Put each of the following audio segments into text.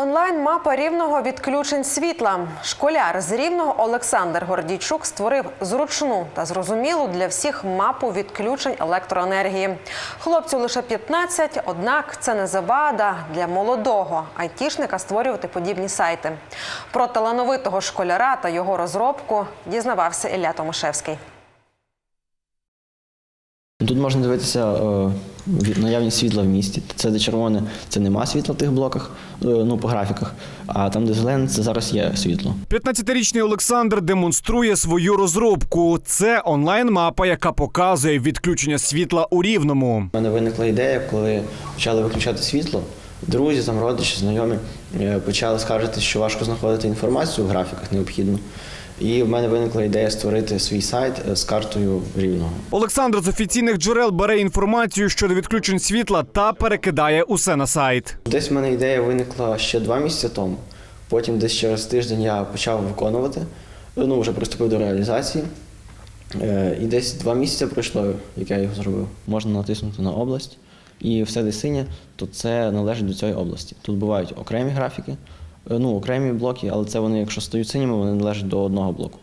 Онлайн-мапа рівного відключень світла. Школяр з рівного Олександр Гордійчук створив зручну та зрозумілу для всіх мапу відключень електроенергії. Хлопцю лише 15, однак це не завада для молодого айтішника створювати подібні сайти. Про талановитого школяра та його розробку дізнавався Ілля Томашевський. Тут можна дивитися е, наявність світла в місті. Це де червоне, це нема світла в тих блоках, е, ну по графіках. А там, де зелене, це зараз є світло. 15-річний Олександр демонструє свою розробку. Це онлайн-мапа, яка показує відключення світла у рівному. У мене виникла ідея, коли почали виключати світло. Друзі, там родичі, знайомі е, почали скаржити, що важко знаходити інформацію в графіках необхідно. І в мене виникла ідея створити свій сайт е, з картою рівного. Олександр з офіційних джерел бере інформацію щодо відключень світла та перекидає усе на сайт. Десь в мене ідея виникла ще два місяці тому. Потім десь через тиждень я почав виконувати, ну вже приступив до реалізації. Е, І десь два місяці пройшло, як я його зробив. Можна натиснути на область, і все де синє, то це належить до цієї області. Тут бувають окремі графіки, ну окремі блоки, але це вони, якщо стають синіми, вони належать до одного блоку.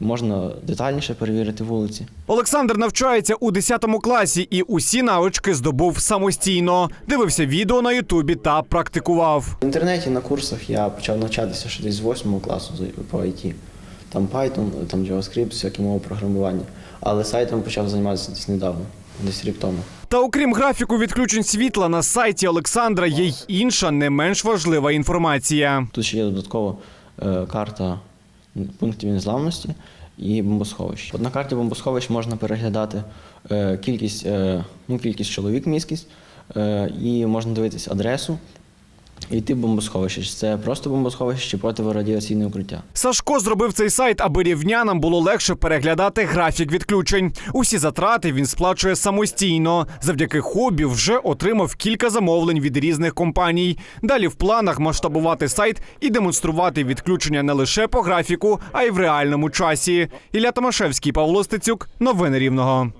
Можна детальніше перевірити вулиці. Олександр навчається у 10 класі і усі навички здобув самостійно. Дивився відео на Ютубі та практикував. В інтернеті на курсах я почав навчатися ще десь з 8 класу по IT. Там Python, там JavaScript, всякі мови програмування. Але сайтом почав займатися десь недавно, десь рік тому. Та окрім графіку відключень світла, на сайті Олександра є й інша не менш важлива інформація. Тут ще є додатково е, карта пунктів незламності і бомбосховищ. От на карті бомбосховищ можна переглядати е, кількість, е, ну, кількість чоловік міськість, і можна дивитись адресу і тип бомбосховища. Чи це просто бомбосховище чи противорадіаційне укриття. Сашко зробив цей сайт, аби рівнянам було легше переглядати графік відключень. Усі затрати він сплачує самостійно. Завдяки хобі вже отримав кілька замовлень від різних компаній. Далі в планах масштабувати сайт і демонструвати відключення не лише по графіку, а й в реальному часі. Ілля Томашевський, Павло Стецюк. Новини Рівного.